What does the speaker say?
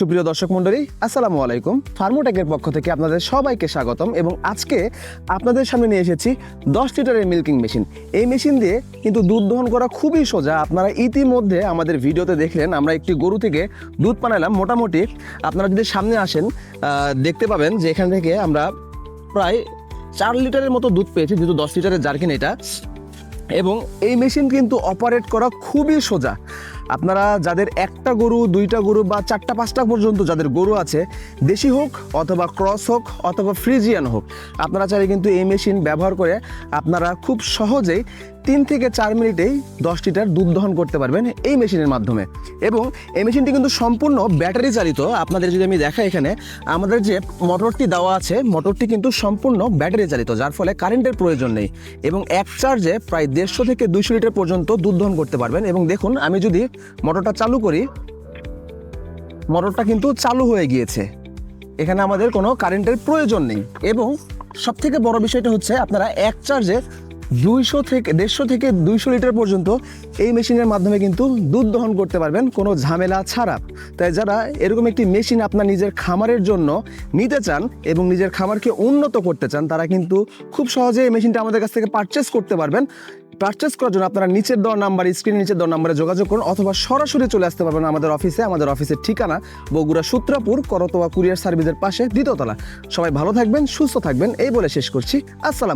সুপ্রিয় দর্শক মণ্ডলী, আসসালামু আলাইকুম। ফার্মোটেকের পক্ষ থেকে আপনাদের সবাইকে স্বাগতম এবং আজকে আপনাদের সামনে নিয়ে এসেছি দশ লিটারের মিল্কিং মেশিন। এই মেশিন দিয়ে কিন্তু দুধ দহন করা খুবই সোজা। আপনারা ইতিমধ্যে আমাদের ভিডিওতে দেখলেন, আমরা একটি গরু থেকে দুধ পানালাম মোটামুটি আপনারা যদি সামনে আসেন দেখতে পাবেন যে এখান থেকে আমরা প্রায় চার লিটারের মতো দুধ পেয়েছি, যেহেতু দশ লিটারের জার্কিন এটা। এবং এই মেশিন কিন্তু অপারেট করা খুবই সোজা। আপনারা যাদের একটা গরু, দুইটা গরু বা চারটা, পাঁচটা পর্যন্ত যাদের গরু আছে, দেশি হোক অথবা ক্রস হোক অথবা ফ্রিজিয়ান হোক, আপনারা চাইলে কিন্তু এই মেশিন ব্যবহার করে আপনারা খুব সহজেই তিন থেকে চার মিনিটেই দশ লিটার দুধ দহন করতে পারবেন এই মেশিনের মাধ্যমে। এবং এই মেশিনটি কিন্তু সম্পূর্ণ ব্যাটারি চালিত। আপনাদের যদি আমি দেখাই এখানে, আমাদের যে মোটরটি দেওয়া আছে, মোটরটি কিন্তু সম্পূর্ণ ব্যাটারি চালিত, যার ফলে কারেন্টের প্রয়োজন নেই। এবং এক চার্জে প্রায় দেড়শো থেকে দুইশো লিটার পর্যন্ত দুধ দহন করতে পারবেন। এবং দেখুন, আমি যদি মোটরটা চালু করি। মোটরটা কিন্তু চালু হয়ে গিয়েছে। এখানে আমাদের কোনো কারেন্টের প্রয়োজন নেই এবং সব থেকে বড় বিষয়টা হচ্ছে আপনারা এক চার্জে দুইশো থেকে দেড়শো থেকে দুইশো লিটার পর্যন্ত এই মেশিনের মাধ্যমে কিন্তু দুধ দহন করতে পারবেন, কোনো ঝামেলা ছাড়া। তাই যারা এরকম একটি মেশিন আপনার নিজের খামারের জন্য নিতে চান এবং নিজের খামারকে উন্নত করতে চান, তারা কিন্তু খুব সহজে এই মেশিনটা আমাদের কাছ থেকে পারচেস করতে পারবেন। পারচেস করার জন্য আপনারা নিচের দেওয়া নাম্বার স্ক্রিনের নিচের দেওয়া নাম্বারে যোগাযোগ করুন, অথবা সরাসরি চলে আসতে পারবেন আমাদের অফিসে আমাদের অফিসের ঠিকানা বগুড়া সূত্রাপুর, করতোয়া কুরিয়ার সার্ভিসের পাশে দ্বিতীয়তলা সবাই ভালো থাকবেন, সুস্থ থাকবেন, এই বলে শেষ করছি। আসসালাম